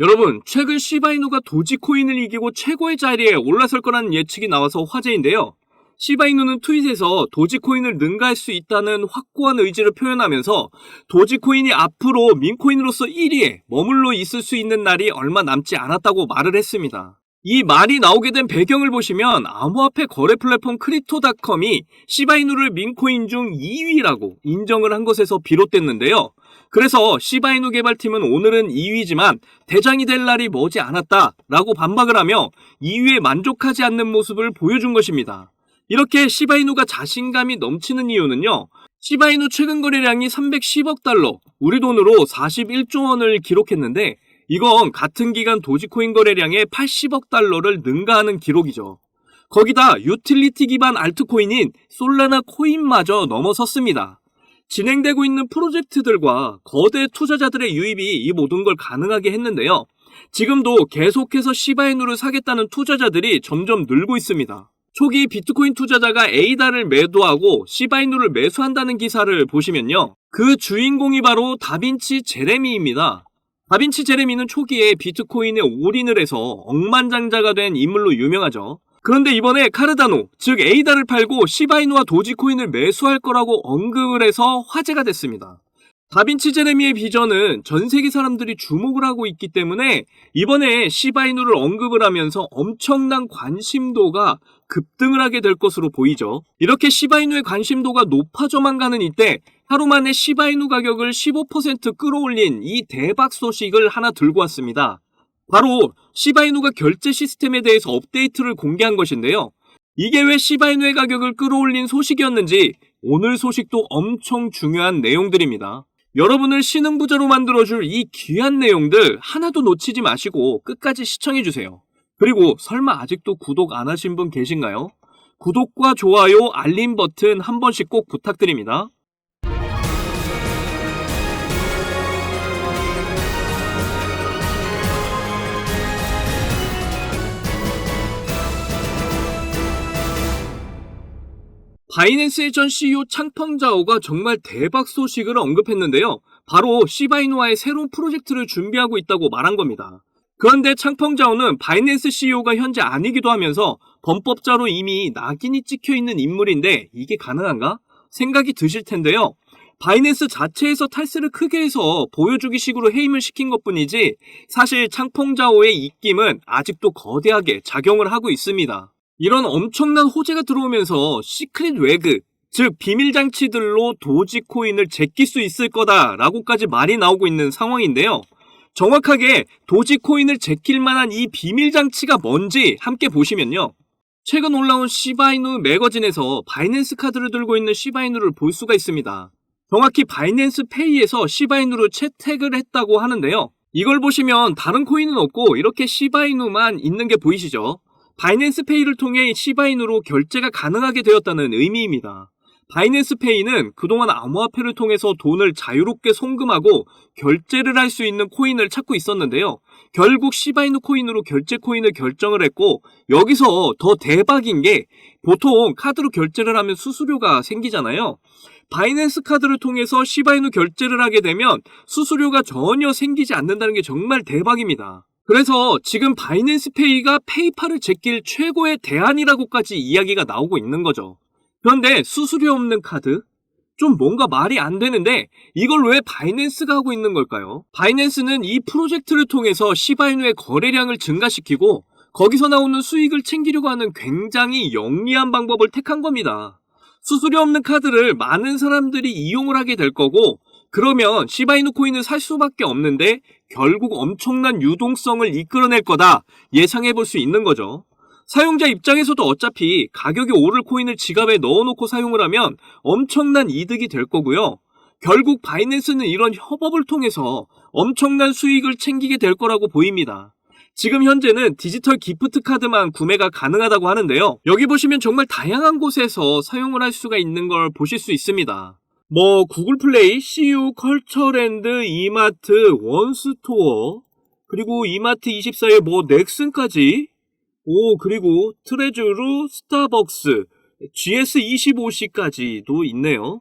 여러분, 최근 시바이누가 도지코인을 이기고 최고의 자리에 올라설 거라는 예측이 나와서 화제인데요. 시바이누는 트윗에서 도지코인을 능가할 수 있다는 확고한 의지를 표현하면서 도지코인이 앞으로 민코인으로서 1위에 머물러 있을 수 있는 날이 얼마 남지 않았다고 말을 했습니다. 이 말이 나오게 된 배경을 보시면 암호화폐 거래 플랫폼 크립토닷컴이 시바이누를 민코인 중 2위라고 인정을 한 것에서 비롯됐는데요. 그래서 시바이누 개발팀은 오늘은 2위지만 대장이 될 날이 머지 않았다라고 반박을 하며 2위에 만족하지 않는 모습을 보여준 것입니다. 이렇게 시바이누가 자신감이 넘치는 이유는요. 시바이누 최근 거래량이 310억 달러, 우리 돈으로 41조 원을 기록했는데 이건 같은 기간 도지코인 거래량의 80억 달러를 능가하는 기록이죠. 거기다 유틸리티 기반 알트코인인 솔라나 코인마저 넘어섰습니다. 진행되고 있는 프로젝트들과 거대 투자자들의 유입이 이 모든 걸 가능하게 했는데요. 지금도 계속해서 시바이누를 사겠다는 투자자들이 점점 늘고 있습니다. 초기 비트코인 투자자가 에이다를 매도하고 시바이누를 매수한다는 기사를 보시면요. 그 주인공이 바로 다빈치 제레미입니다. 다빈치 제레미는 초기에 비트코인에 올인을 해서 억만장자가 된 인물로 유명하죠. 그런데 이번에 카르다노, 즉 에이다를 팔고 시바이누와 도지코인을 매수할 거라고 언급을 해서 화제가 됐습니다. 다빈치 제레미의 비전은 전 세계 사람들이 주목을 하고 있기 때문에 이번에 시바이누를 언급을 하면서 엄청난 관심도가 급등을 하게 될 것으로 보이죠. 이렇게 시바이누의 관심도가 높아져만 가는 이때 하루 만에 시바이누 가격을 15% 끌어올린 이 대박 소식을 하나 들고 왔습니다. 바로 시바이누가 결제 시스템에 대해서 업데이트를 공개한 것인데요. 이게 왜 시바이누의 가격을 끌어올린 소식이었는지 오늘 소식도 엄청 중요한 내용들입니다. 여러분을 신흥부자로 만들어줄 이 귀한 내용들 하나도 놓치지 마시고 끝까지 시청해주세요. 그리고 설마 아직도 구독 안 하신 분 계신가요? 구독과 좋아요, 알림 버튼 한 번씩 꼭 부탁드립니다. 바이낸스의 전 CEO 창펑자오가 정말 대박 소식을 언급했는데요. 바로 시바이누와의 새로운 프로젝트를 준비하고 있다고 말한 겁니다. 그런데 창펑자오는 바이낸스 CEO가 현재 아니기도 하면서 범법자로 이미 낙인이 찍혀 있는 인물인데 이게 가능한가? 생각이 드실 텐데요. 바이낸스 자체에서 탈세를 크게 해서 보여주기 식으로 해임을 시킨 것 뿐이지 사실 창펑자오의 입김은 아직도 거대하게 작용을 하고 있습니다. 이런 엄청난 호재가 들어오면서 시크릿 웨그, 즉 비밀 장치들로 도지코인을 제낄 수 있을 거다라고까지 말이 나오고 있는 상황인데요. 정확하게 도지코인을 제낄 만한 이 비밀 장치가 뭔지 함께 보시면요. 최근 올라온 시바이누 매거진에서 바이낸스 카드를 들고 있는 시바이누를 볼 수가 있습니다. 정확히 바이낸스 페이에서 시바이누를 채택을 했다고 하는데요. 이걸 보시면 다른 코인은 없고 이렇게 시바이누만 있는 게 보이시죠? 바이낸스 페이를 통해 시바인으로 결제가 가능하게 되었다는 의미입니다. 바이낸스 페이는 그동안 암호화폐를 통해서 돈을 자유롭게 송금하고 결제를 할 수 있는 코인을 찾고 있었는데요. 결국 시바이누 코인으로 결제 코인을 결정을 했고 여기서 더 대박인 게 보통 카드로 결제를 하면 수수료가 생기잖아요. 바이낸스 카드를 통해서 시바이누 결제를 하게 되면 수수료가 전혀 생기지 않는다는 게 정말 대박입니다. 그래서 지금 바이낸스 페이가 페이팔을 제낄 최고의 대안이라고까지 이야기가 나오고 있는 거죠. 그런데 수수료 없는 카드? 좀 뭔가 말이 안 되는데 이걸 왜 바이낸스가 하고 있는 걸까요? 바이낸스는 이 프로젝트를 통해서 시바이누의 거래량을 증가시키고 거기서 나오는 수익을 챙기려고 하는 굉장히 영리한 방법을 택한 겁니다. 수수료 없는 카드를 많은 사람들이 이용을 하게 될 거고 그러면 시바이누 코인을 살 수밖에 없는데 결국 엄청난 유동성을 이끌어낼 거다 예상해 볼 수 있는 거죠. 사용자 입장에서도 어차피 가격이 오를 코인을 지갑에 넣어놓고 사용을 하면 엄청난 이득이 될 거고요. 결국 바이낸스는 이런 협업을 통해서 엄청난 수익을 챙기게 될 거라고 보입니다. 지금 현재는 디지털 기프트 카드만 구매가 가능하다고 하는데요. 여기 보시면 정말 다양한 곳에서 사용을 할 수가 있는 걸 보실 수 있습니다. 뭐 구글 플레이, CU, 컬처랜드, 이마트, 원스토어, 그리고 이마트 24에 뭐 넥슨까지, 오 그리고 트레저루, 스타벅스, GS25C까지도 있네요.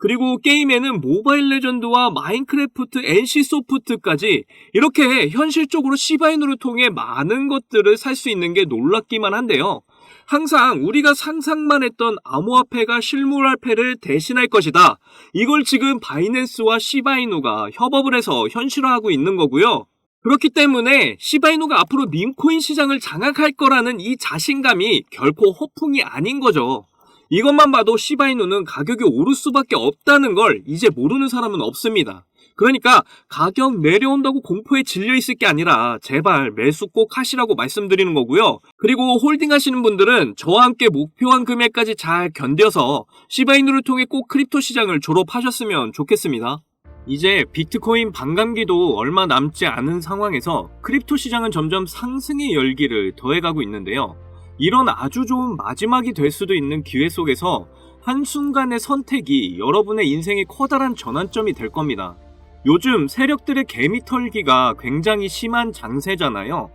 그리고 게임에는 모바일 레전드와 마인크래프트, NC 소프트까지 이렇게 현실적으로 시바이누를 통해 많은 것들을 살 수 있는 게 놀랍기만 한데요. 항상 우리가 상상만 했던 암호화폐가 실물화폐를 대신할 것이다. 이걸 지금 바이낸스와 시바이누가 협업을 해서 현실화하고 있는 거고요. 그렇기 때문에 시바이누가 앞으로 민코인 시장을 장악할 거라는 이 자신감이 결코 허풍이 아닌 거죠. 이것만 봐도 시바이누는 가격이 오를 수밖에 없다는 걸 이제 모르는 사람은 없습니다. 그러니까 가격 내려온다고 공포에 질려 있을 게 아니라 제발 매수 꼭 하시라고 말씀드리는 거고요. 그리고 홀딩 하시는 분들은 저와 함께 목표한 금액까지 잘 견뎌서 시바이누를 통해 꼭 크립토 시장을 졸업하셨으면 좋겠습니다. 이제 비트코인 반감기도 얼마 남지 않은 상황에서 크립토 시장은 점점 상승의 열기를 더해가고 있는데요. 이런 아주 좋은 마지막이 될 수도 있는 기회 속에서 한순간의 선택이 여러분의 인생의 커다란 전환점이 될 겁니다. 요즘 세력들의 개미 털기가 굉장히 심한 장세잖아요.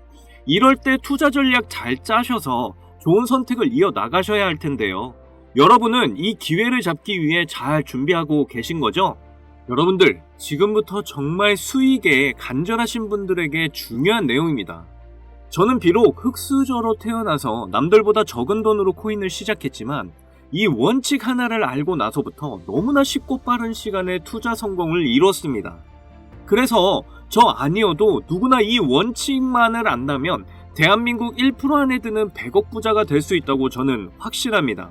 이럴 때 투자 전략 잘 짜셔서 좋은 선택을 이어 나가셔야 할 텐데요. 여러분은 이 기회를 잡기 위해 잘 준비하고 계신 거죠? 여러분들, 지금부터 정말 수익에 간절하신 분들에게 중요한 내용입니다. 저는 비록 흑수저로 태어나서 남들보다 적은 돈으로 코인을 시작했지만 이 원칙 하나를 알고 나서부터 너무나 쉽고 빠른 시간에 투자 성공을 이뤘습니다. 그래서 저 아니어도 누구나 이 원칙만을 안다면 대한민국 1% 안에 드는 100억 부자가 될 수 있다고 저는 확실합니다.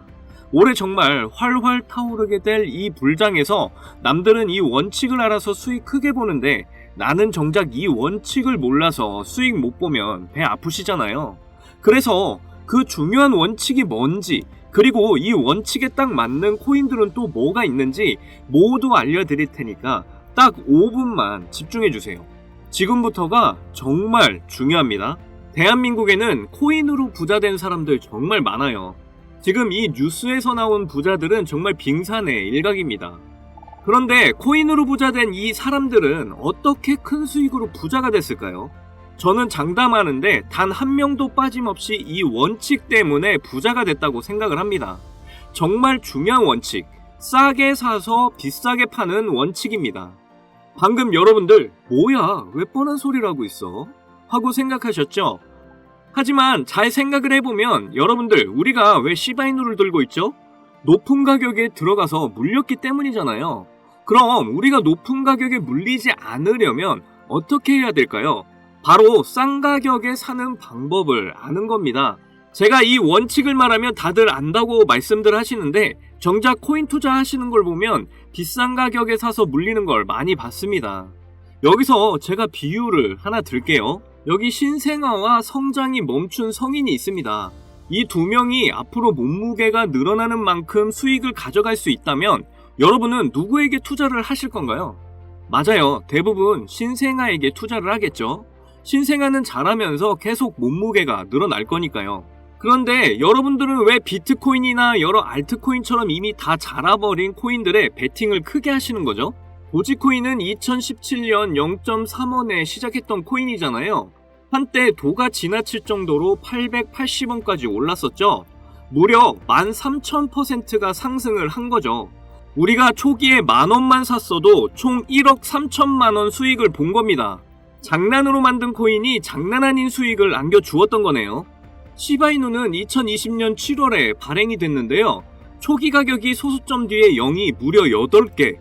올해 정말 활활 타오르게 될 이 불장에서 남들은 이 원칙을 알아서 수익 크게 보는데 나는 정작 이 원칙을 몰라서 수익 못 보면 배 아프시잖아요. 그래서 그 중요한 원칙이 뭔지 그리고 이 원칙에 딱 맞는 코인들은 또 뭐가 있는지 모두 알려드릴 테니까 딱 5분만 집중해 주세요. 지금부터가 정말 중요합니다. 대한민국에는 코인으로 부자 된 사람들 정말 많아요. 지금 이 뉴스에서 나온 부자들은 정말 빙산의 일각입니다. 그런데 코인으로 부자 된 이 사람들은 어떻게 큰 수익으로 부자가 됐을까요? 저는 장담하는데 단 한 명도 빠짐없이 이 원칙 때문에 부자가 됐다고 생각을 합니다. 정말 중요한 원칙, 싸게 사서 비싸게 파는 원칙입니다. 방금 여러분들, 뭐야, 왜 뻔한 소리를 하고 있어? 하고 생각하셨죠? 하지만 잘 생각을 해보면 여러분들, 우리가 왜 시바이누를 들고 있죠? 높은 가격에 들어가서 물렸기 때문이잖아요. 그럼 우리가 높은 가격에 물리지 않으려면 어떻게 해야 될까요? 바로 싼 가격에 사는 방법을 아는 겁니다. 제가 이 원칙을 말하면 다들 안다고 말씀들 하시는데 정작 코인 투자하시는 걸 보면 비싼 가격에 사서 물리는 걸 많이 봤습니다. 여기서 제가 비유를 하나 들게요. 여기 신생아와 성장이 멈춘 성인이 있습니다. 이 두 명이 앞으로 몸무게가 늘어나는 만큼 수익을 가져갈 수 있다면 여러분은 누구에게 투자를 하실 건가요? 맞아요. 대부분 신생아에게 투자를 하겠죠. 신생아는 자라면서 계속 몸무게가 늘어날 거니까요. 그런데 여러분들은 왜 비트코인이나 여러 알트코인처럼 이미 다 자라버린 코인들에 베팅을 크게 하시는 거죠? 도지코인은 2017년 0.3원에 시작했던 코인이잖아요. 한때 도가 지나칠 정도로 880원까지 올랐었죠. 무려 13,000%가 상승을 한 거죠. 우리가 초기에 만 원만 샀어도 총 1억 3천만 원 수익을 본 겁니다. 장난으로 만든 코인이 장난 아닌 수익을 안겨주었던 거네요. 시바이누는 2020년 7월에 발행이 됐는데요. 초기 가격이 소수점 뒤에 0이 무려 8개,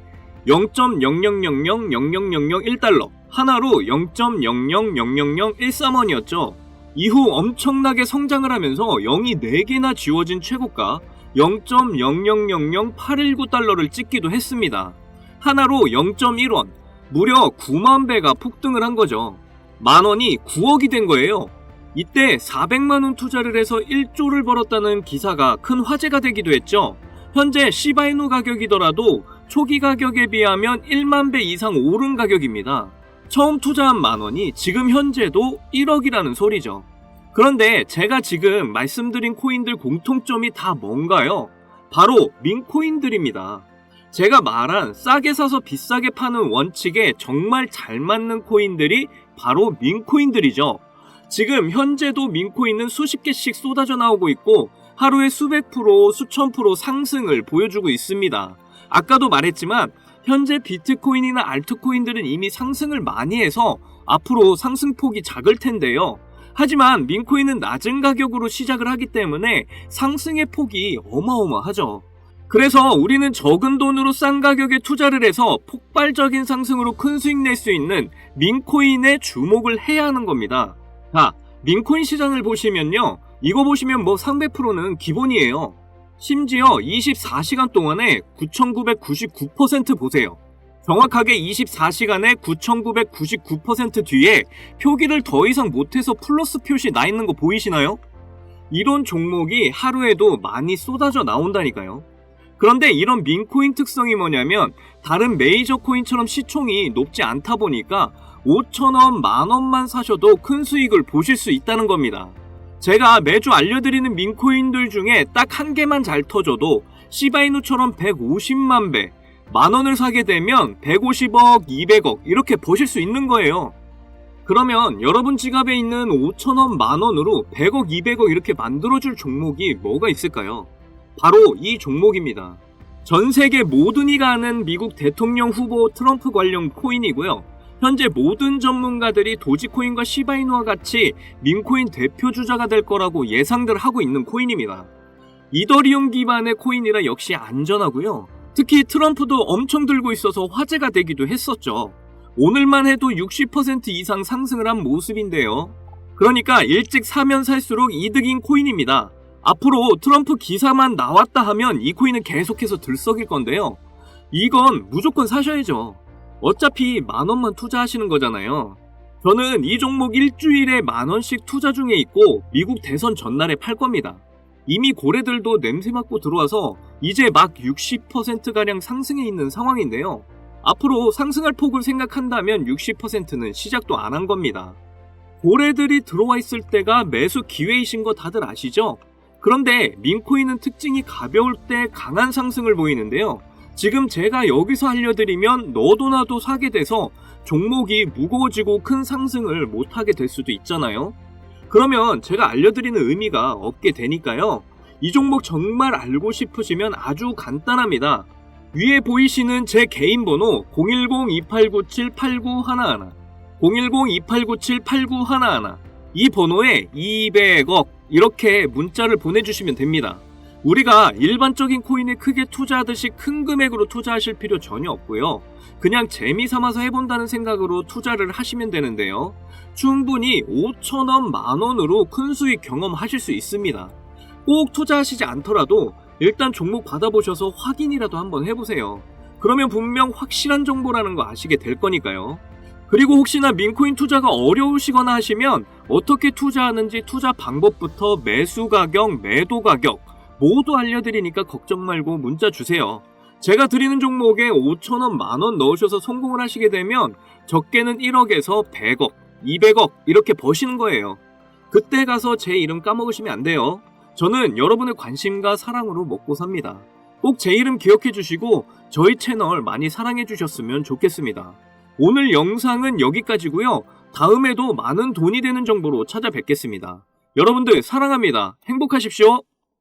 0.000000001달러, 하나로 0.0000013원이었죠. 이후 엄청나게 성장을 하면서 0이 4개나 지워진 최고가 0.0000819달러를 찍기도 했습니다. 하나로 0.1원, 무려 9만 배가 폭등을 한 거죠. 만 원이 9억이 된 거예요. 이때 400만 원 투자를 해서 1조를 벌었다는 기사가 큰 화제가 되기도 했죠. 현재 시바이누 가격이더라도 초기 가격에 비하면 1만 배 이상 오른 가격입니다. 처음 투자한 만 원이 지금 현재도 1억이라는 소리죠. 그런데 제가 지금 말씀드린 코인들 공통점이 다 뭔가요? 바로 민코인들입니다. 제가 말한 싸게 사서 비싸게 파는 원칙에 정말 잘 맞는 코인들이 바로 민코인들이죠. 지금 현재도 민코인은 수십 개씩 쏟아져 나오고 있고 하루에 수백 프로, 수천 프로 상승을 보여주고 있습니다. 아까도 말했지만 현재 비트코인이나 알트코인들은 이미 상승을 많이 해서 앞으로 상승폭이 작을 텐데요. 하지만 민코인은 낮은 가격으로 시작을 하기 때문에 상승의 폭이 어마어마하죠. 그래서 우리는 적은 돈으로 싼 가격에 투자를 해서 폭발적인 상승으로 큰 수익 낼 수 있는 민코인에 주목을 해야 하는 겁니다. 자, 민코인 시장을 보시면요. 이거 보시면 뭐 300%는 기본이에요. 심지어 24시간 동안에 9,999% 보세요. 정확하게 24시간에 9,999% 뒤에 표기를 더 이상 못해서 플러스 표시 나 있는 거 보이시나요? 이런 종목이 하루에도 많이 쏟아져 나온다니까요. 그런데 이런 민코인 특성이 뭐냐면 다른 메이저 코인처럼 시총이 높지 않다 보니까 5천원, 만원만 사셔도 큰 수익을 보실 수 있다는 겁니다. 제가 매주 알려드리는 민코인들 중에 딱 한 개만 잘 터져도 시바이누처럼 150만 배, 만 원을 사게 되면 150억, 200억 이렇게 버실 수 있는 거예요. 그러면 여러분 지갑에 있는 5천원, 만원으로 100억, 200억 이렇게 만들어줄 종목이 뭐가 있을까요? 바로 이 종목입니다. 전 세계 모든 이가 아는 미국 대통령 후보 트럼프 관련 코인이고요. 현재 모든 전문가들이 도지코인과 시바이누와 같이 민코인 대표 주자가 될 거라고 예상들 하고 있는 코인입니다. 이더리움 기반의 코인이라 역시 안전하고요. 특히 트럼프도 엄청 들고 있어서 화제가 되기도 했었죠. 오늘만 해도 60% 이상 상승을 한 모습인데요. 그러니까 일찍 사면 살수록 이득인 코인입니다. 앞으로 트럼프 기사만 나왔다 하면 이 코인은 계속해서 들썩일 건데요. 이건 무조건 사셔야죠. 어차피 만 원만 투자하시는 거잖아요. 저는 이 종목 일주일에 만 원씩 투자 중에 있고 미국 대선 전날에 팔 겁니다. 이미 고래들도 냄새 맡고 들어와서 이제 막 60%가량 상승해 있는 상황인데요. 앞으로 상승할 폭을 생각한다면 60%는 시작도 안 한 겁니다. 고래들이 들어와 있을 때가 매수 기회이신 거 다들 아시죠? 그런데 민코인은 특징이 가벼울 때 강한 상승을 보이는데요. 지금 제가 여기서 알려드리면 너도 나도 사게 돼서 종목이 무거워지고 큰 상승을 못하게 될 수도 있잖아요. 그러면 제가 알려드리는 의미가 없게 되니까요. 이 종목 정말 알고 싶으시면 아주 간단합니다. 위에 보이시는 제 개인 번호 010-2897-8911 010-2897-8911 이 번호에 200억 이렇게 문자를 보내주시면 됩니다. 우리가 일반적인 코인에 크게 투자하듯이 큰 금액으로 투자하실 필요 전혀 없고요. 그냥 재미 삼아서 해본다는 생각으로 투자를 하시면 되는데요. 충분히 5천원, 만원으로 큰 수익 경험하실 수 있습니다. 꼭 투자하시지 않더라도 일단 종목 받아보셔서 확인이라도 한번 해보세요. 그러면 분명 확실한 정보라는 거 아시게 될 거니까요. 그리고 혹시나 민코인 투자가 어려우시거나 하시면 어떻게 투자하는지 투자 방법부터 매수 가격, 매도 가격 모두 알려드리니까 걱정 말고 문자 주세요. 제가 드리는 종목에 5천원, 만원 넣으셔서 성공을 하시게 되면 적게는 1억에서 100억, 200억 이렇게 버시는 거예요. 그때 가서 제 이름 까먹으시면 안 돼요. 저는 여러분의 관심과 사랑으로 먹고 삽니다. 꼭 제 이름 기억해 주시고 저희 채널 많이 사랑해 주셨으면 좋겠습니다. 오늘 영상은 여기까지고요. 다음에도 많은 돈이 되는 정보로 찾아뵙겠습니다. 여러분들 사랑합니다. 행복하십시오.